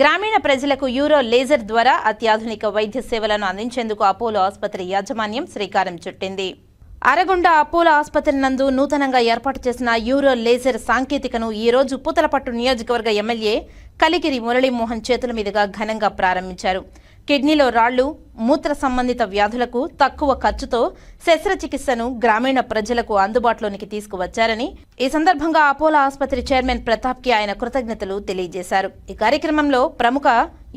గ్రామీణ ప్రజలకు euro laser ద్వారా అత్యాధునిక వైద్య సేవలను అందించేందుకు అపోలో ఆసుపత్రి యాజమాన్యం శ్రీకారం చుట్టింది. అరగొండ అపోలో ఆసుపత్రి నందు నూతనంగా ఏర్పాటు చేసిన యూరో లేజర్ సాంకేతికను ఈ రోజు పూతలపట్టు నియోజకవర్గ ఎమ్మెల్యే కలిగిరి మురళీమోహన్ చేతుల మీదుగా ఘనంగా ప్రారంభించారు. కిడ్నీలో రాళ్ళు మూత్ర సంబంధిత వ్యాధులకు తక్కువ ఖర్చుతో శస్త్రచికిత్సను గ్రామీణ ప్రజలకు అందుబాటులోనికి తీసుకువచ్చారని ఈ సందర్భంగా అపోలో ఆసుపత్రి చైర్మన్ ప్రతాప్కి ఆయన కృతజ్ఞతలు తెలియజేశారు. ఈ కార్యక్రమంలో ప్రముఖ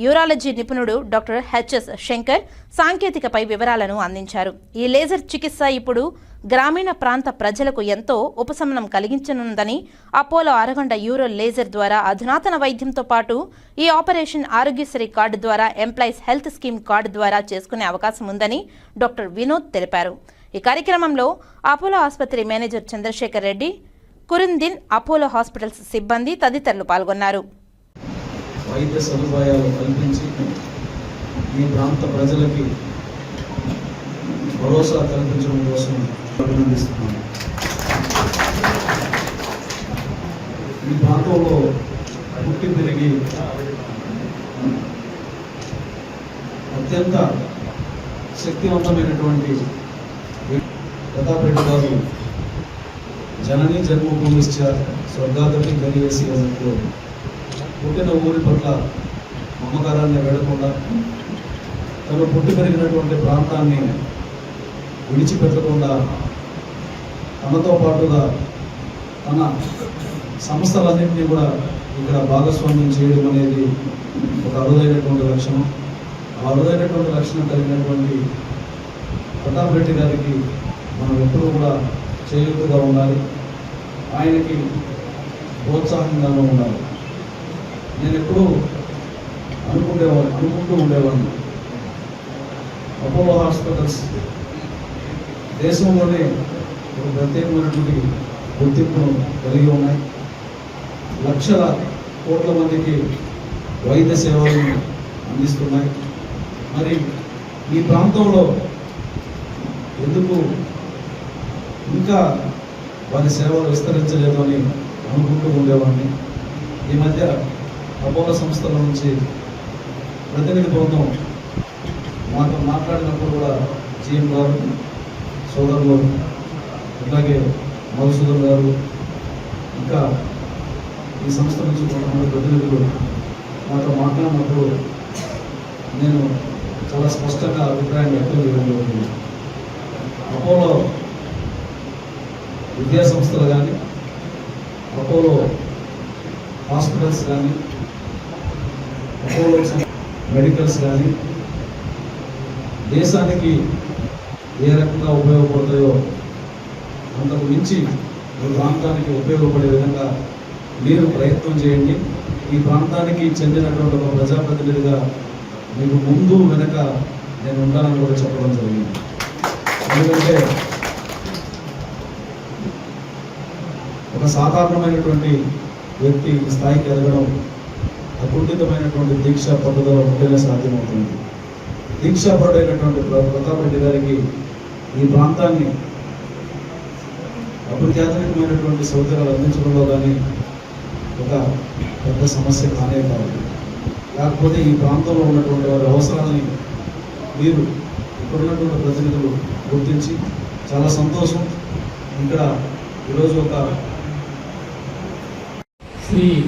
యూరాలజీ నిపుణుడు డాక్టర్ హెచ్ఎస్ శంకర్ సాంకేతికపై వివరాలను అందించారు. ఈ లేజర్ చికిత్స ఇప్పుడు గ్రామీణ ప్రాంత ప్రజలకు ఎంతో ఉపశమనం కలిగించనుందని అపోలో అరగండ యూరో లేజర్ ద్వారా అధునాతన వైద్యంతో పాటు ఈ ఆపరేషన్ ఆరోగ్యశ్రీ కార్డు ద్వారా ఎంప్లాయీస్ హెల్త్ స్కీమ్ కార్డు ద్వారా చేసుకునే అవకాశం ఉందని డాక్టర్ వినోద్ తెలిపారు. ఈ కార్యక్రమంలో అపోలో ఆసుపత్రి మేనేజర్ చంద్రశేఖర్ రెడ్డి కురుందిన్ అపోలో హాస్పిటల్స్ సిబ్బంది తదితరులు పాల్గొన్నారు. వైద్య సదుపాయాలు కల్పించి ఈ ప్రాంత ప్రజలకి భరోసా కల్పించడం కోసం అభినందిస్తున్నాను. ఈ ప్రాంతంలో పుట్టి పెరిగి అత్యంత శక్తివంతమైనటువంటి ప్రతాపరెడ్డి గారు జనని జన్మభూమిశ్చ స్వర్గాదపి గరివేసి అన్నట్లు పుట్టిన ఊరి పట్ల మమకారాన్ని వెళ్ళకుండా తను పుట్టి పెరిగినటువంటి ప్రాంతాన్ని విడిచిపెట్టకుండా తనతో పాటుగా తన సంస్థలన్నింటినీ కూడా ఇక్కడ భాగస్వామ్యం చేయడం అనేది ఒక అరుదైనటువంటి లక్షణం. ఆ అరుదైనటువంటి లక్షణం కలిగినటువంటి ప్రతాప్ రెడ్డి గారికి మనం ఎప్పుడూ కూడా చేయూతగా ఉండాలి. ఆయనకి ప్రోత్సాహంగానూ ఉండాలి. నేను ఎప్పుడూ అనుకునేవాడు అనుకుంటూ ఉండేవాడిని. అపోలో హాస్పిటల్స్ దేశంలోనే ఒక ప్రత్యేకమైనటువంటి గుర్తింపును కలిగి ఉన్నాయి. లక్షల కోట్ల మందికి వైద్య సేవలను అందిస్తున్నాయి. మరి ఈ ప్రాంతంలో ఎందుకు ఇంకా వారి సేవలు విస్తరించలేదు అని అనుకుంటూ ఉండేవాడిని. ఈ మధ్య అపోలో సంస్థల నుంచి ప్రతినిధి బృందం మాతో మాట్లాడినప్పుడు కూడా జీఎం గారు సోదరులు అలాగే మధుసూదన్ గారు ఇంకా ఈ సంస్థ నుంచి కొంతమంది ప్రతినిధులు మాతో మాట్లాడినప్పుడు నేను చాలా స్పష్టంగా అభిప్రాయం వ్యక్తం చేయడం జరిగింది. అపోలో విద్యా సంస్థలు కానీ అపోలో హాస్పిటల్స్ కానీ అపోలో మెడికల్స్ కానీ దేశానికి ఏ రకంగా ఉపయోగపడతాయో అంతకు మించి ఈ ప్రాంతానికి ఉపయోగపడే విధంగా మీరు ప్రయత్నం చేయండి. ఈ ప్రాంతానికి చెందినటువంటి ఒక ప్రజాప్రతినిధిగా మీకు ముందు వెనక నేను ఉంటానని కూడా చెప్పడం జరిగింది. ఎందుకంటే ఒక సాధారణమైనటువంటి వ్యక్తి స్థాయికి ఎదగడం అకుంఠితమైనటువంటి దీక్ష పట్టుదల ఉంటేనే సాధ్యమవుతుంది. దీక్షాపరుడైనటువంటి ప్ర- ప్రతాప్ రెడ్డి గారికి ఈ ప్రాంతాన్ని అభివృద్ధాత్మకమైనటువంటి సౌకర్యాలు అందించడంలో కానీ ఒక పెద్ద సమస్య కానే కాదు. కాకపోతే ఈ ప్రాంతంలో ఉన్నటువంటి వారి అవసరాలని మీరు ఇక్కడ ఉన్నటువంటి ప్రతినిధులు గుర్తించి చాలా సంతోషం. ఇక్కడ ఈరోజు ఒక శ్రీ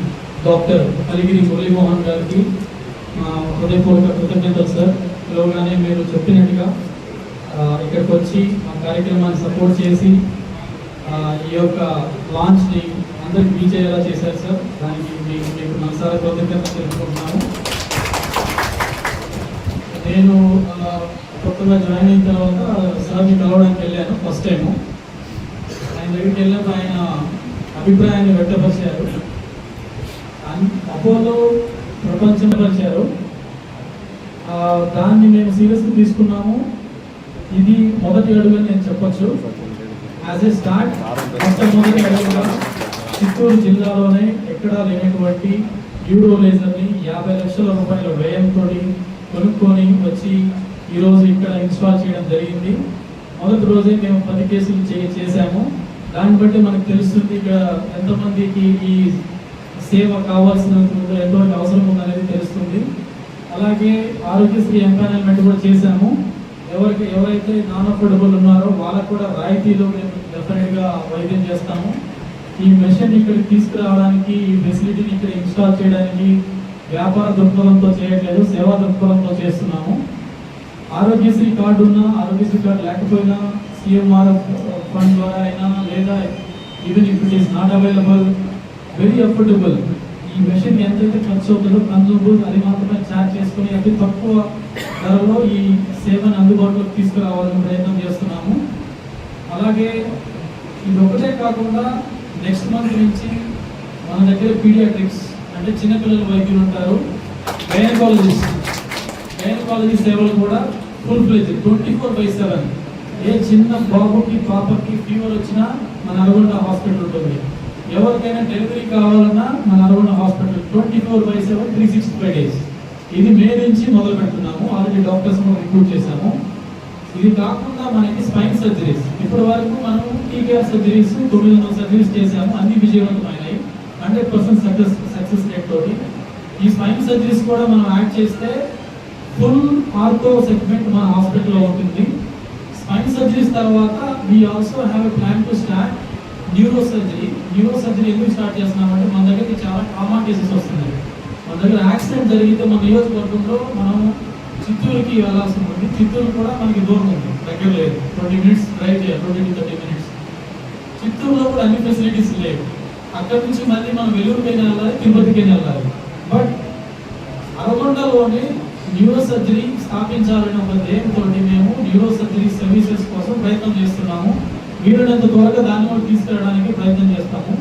డాక్టర్ అలిగిరి మురళీమోహన్ గారికి మా హృదయపూర్వక కృతజ్ఞతలు సార్. లోగానే మీరు చెప్పినట్టుగా ఇక్కడికి వచ్చి మా కార్యక్రమాన్ని సపోర్ట్ చేసి ఈ యొక్క లాంచ్ని అందరికి రీచ్ అయ్యేలా చేశారు సార్ దానికి మీకు మీకు మనసారా కృతజ్ఞతలు తెలుపుకుంటున్నాను నేను కొత్తగా జాయిన్ అయిన తర్వాత సార్ని కలవడానికి వెళ్ళాను ఫస్ట్ టైము ఆయన దగ్గరికి వెళ్ళినప్పుడు ఆయన అభిప్రాయాన్ని వ్యక్తపరిచారు. అన్- అపోలో ప్రపంచం పరిచారు. దాన్ని మేము సీరియస్గా తీసుకున్నాము. ఇది మొదటి అడుగు అని నేను చెప్పొచ్చు. యాజ్ ఏ స్టార్ట్ మొట్టమొదటి అడుగుగా చిత్తూరు జిల్లాలోనే ఎక్కడా లేనటువంటి యూరో లేజర్ని యాభై లక్షల రూపాయల వ్యయంతో కొనుక్కొని వచ్చి ఈరోజు ఇక్కడ ఇన్స్టాల్ చేయడం జరిగింది. మొదటి రోజే మేము పది కేసులు చే చేశాము. దాన్ని బట్టి మనకు తెలుస్తుంది ఇక్కడ ఎంతమందికి ఈ సేవ కావాల్సిన ఎంతవరకు అవసరం ఉందనేది తెలుస్తుంది. అలాగే ఆరోగ్యశ్రీ ఎంపానల్మెంట్ కూడా చేశాము. ఎవరికి ఎవరైతే నాన్ అఫోర్డబుల్ ఉన్నారో వాళ్ళకు కూడా రాయితీలో మేము డెఫినెట్గా వైద్యం చేస్తాము. ఈ మెషిన్ ఇక్కడికి తీసుకురావడానికి ఈ ఫెసిలిటీని ఇక్కడ ఇన్స్టాల్ చేయడానికి వ్యాపార దృక్పథంతో చేయట్లేదు సేవా దృక్పథంతో చేస్తున్నాము. ఆరోగ్యశ్రీ కార్డు ఉన్నా ఆరోగ్యశ్రీ కార్డు లేకపోయినా సిఎంఆర్ ఫండ్ ద్వారా అయినా లేదా even if it is not available very affordable ఈ మెషిన్ ఎంతైతే ఖర్చు అవుతుందో కన్సూమబుల్ అది మాత్రమే ఛార్జ్ చేసుకుని అతి తక్కువ ధరలో ఈ సేవను అందుబాటులోకి తీసుకురావాలని ప్రయత్నం చేస్తున్నాము. అలాగే ఇది ఒకటే కాకుండా నెక్స్ట్ మంత్ నుంచి మన దగ్గర పీడియాట్రిక్స్ అంటే చిన్నపిల్లల వైద్యులు ఉంటారు. గైనకాలజిస్ట్ గైనకాలజీ సేవలు కూడా full fledge twenty four by seven ఏ చిన్న బాబుకి పాపకి ఫీవర్ వచ్చినా మన నల్గొండ హాస్పిటల్ ఉంటుంది. ఎవరికైనా డెలివరీ కావాలన్నా మన అరవణ hospital twenty four by seven three sixty five days ఇది మే నుంచి మొదలు పెడుతున్నాము. ఆల్రెడీ డాక్టర్స్ రిక్రూట్ చేశాము. ఇది కాకుండా మనకి స్పైన్ సర్జరీస్ ఇప్పటి వరకు మనం టీకేఆర్ సర్జరీస్ తొమ్మిది వందల సర్జరీస్ చేశాము. అన్ని విజయవంతమైనాయి. Hundred percent success success rate తోటి. ఈ స్పైన్ సర్జరీస్ కూడా మనం యాడ్ చేస్తే ఫుల్ ఆర్థో సెగ్మెంట్ మన హాస్పిటల్లో ఉంటుంది. స్పైన్ సర్జరీస్ తర్వాత we also have a plan to start neuro surgery neuro surgery ఎందుకు స్టార్ట్ చేస్తున్నామంటే మన దగ్గరికి చాలా కామన్ కేసెస్ వస్తున్నాయి. మన దగ్గర యాక్సిడెంట్ జరిగితే మన నియోజకవర్గంలో మనం చిత్తూరుకి వెళ్ళాల్సి ఉంటుంది. చిత్తూరు కూడా మనకి దూరం ఉంది దగ్గర లేదు. ట్వంటీ మినిట్స్ డ్రైవ్ చేయాలి. ట్వంటీ టు థర్టీ మినిట్స్ చిత్తూరులో కూడా అన్ని ఫెసిలిటీస్ లేవు. అక్కడ నుంచి మళ్ళీ మనం వెల్లూరుకైనా వెళ్ళాలి తిరుపతికైనా వెళ్ళాలి. బట్ అరగొండలోనే న్యూరో సర్జరీ స్థాపించాలనే ఒక ధ్యేయంతో మేము న్యూరో సర్జరీ సర్వీసెస్ వీలైనంత త్వరగా దాన్ని కూడా తీసుకెళ్ళడానికి ప్రయత్నం చేస్తాము.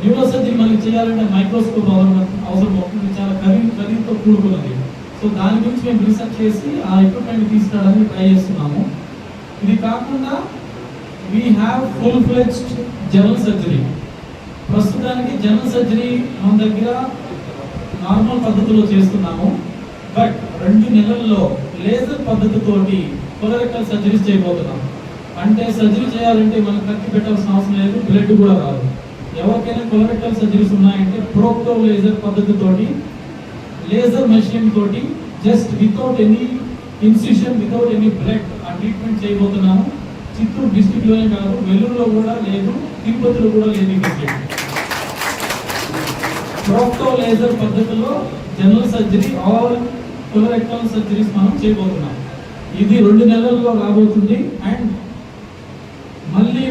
న్యూరో సర్జరీ మనకి చేయాలంటే మైక్రోస్కోప్ అవసరం అవసరం అవుతుంది. చాలా ఖరీదు ఖరీదుతో కూడుకున్నది. సో దాని గురించి మేము రీసెర్చ్ చేసి ఆ ఎక్విప్మెంట్ తీసుకురావడానికి ట్రై చేస్తున్నాము. ఇది కాకుండా we have full fledged general surgery ప్రస్తుతానికి జనరల్ సర్జరీ మన దగ్గర నార్మల్ పద్ధతిలో చేస్తున్నాము. బట్ రెండు నెలల్లో లేజర్ పద్ధతితోటి కొలరెక్టల్ సర్జరీస్ చేయబోతున్నాం అంటే సర్జరీ చేయాలంటే మనం కత్తి పెట్టాల్సిన అవసరం లేదు బ్లడ్ కూడా రాదు. ఎవరికైనా కొలరెక్టల్ సర్జరీస్ ఉన్నాయంటే ప్రోక్టో లేజర్ పద్ధతితోటి లేజర్ మెషిన్ తోటి just without any incision without any blood ఆ ట్రీట్మెంట్ చేయబోతున్నాము చిత్తూరు డిస్టిక్లోనే కాదు వెల్లూరులో కూడా లేదు తిరుపతిలో కూడా లేదు ప్రోక్టో లేజర్ పద్ధతిలో general surgery all colorectal surgeries మనం చేయబోతున్నాం. ఇది రెండు నెలల్లో రాబోతుంది అండ్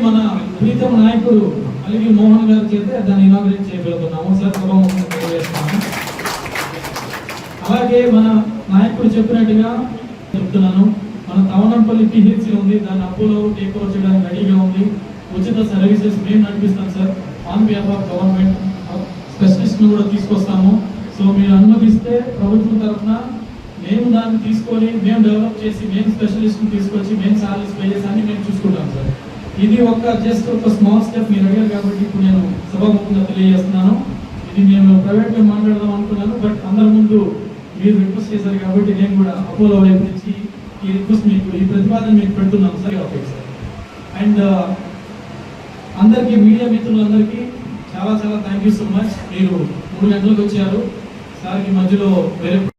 మన ప్రీతమ నాయకుడు అలివి మోహన్ గారి చేత దాన్ని ఇనాగ్రేట్ చేయబోతున్నాము. సార్ తెలియజేస్తున్నాము. అలాగే మన నాయకుడు చెప్పినట్టుగా చెప్తున్నాను. మన తవనంపల్లి పిహెచ్సి ఉంది. దాని అప్పులో టేక్ చేయడానికి రెడీగా ఉంది. ఉచిత సర్వీసెస్ మేము నడిపిస్తాం sir. On behalf of government specialist కూడా తీసుకొస్తాము. సో మీరు అనుమతిస్తే ప్రభుత్వం తరఫున మేము దాన్ని తీసుకొని మేము డెవలప్ చేసి మేము స్పెషలిస్ట్ తీసుకొచ్చి మేము సాలరీస్ పే చేసి అన్ని మేము చూసుకుంటాం సార్. ఇది ఒక జస్ట్ ఒక స్మాల్ స్టెప్ మీరు అడిగారు కాబట్టి ఇప్పుడు నేను సభాముఖంగా తెలియజేస్తున్నాను. ఇది నేను ప్రైవేట్గా మాట్లాడదాం అనుకున్నాను బట్ అందరి ముందు మీరు రిక్వెస్ట్ చేశారు కాబట్టి నేను కూడా అపోలో వైపు నుంచి ఈ రిక్వెస్ట్ మీకు ఈ ప్రతిపాదన మీకు పెడుతున్నాను. Sir okay sir. And uh, అందరికీ మీడియా మిత్రులందరికీ చాలా చాలా థ్యాంక్ యూ సో మచ్ మీరు మూడు గంటలకు వచ్చారు. సార్కి మధ్యలో వేరే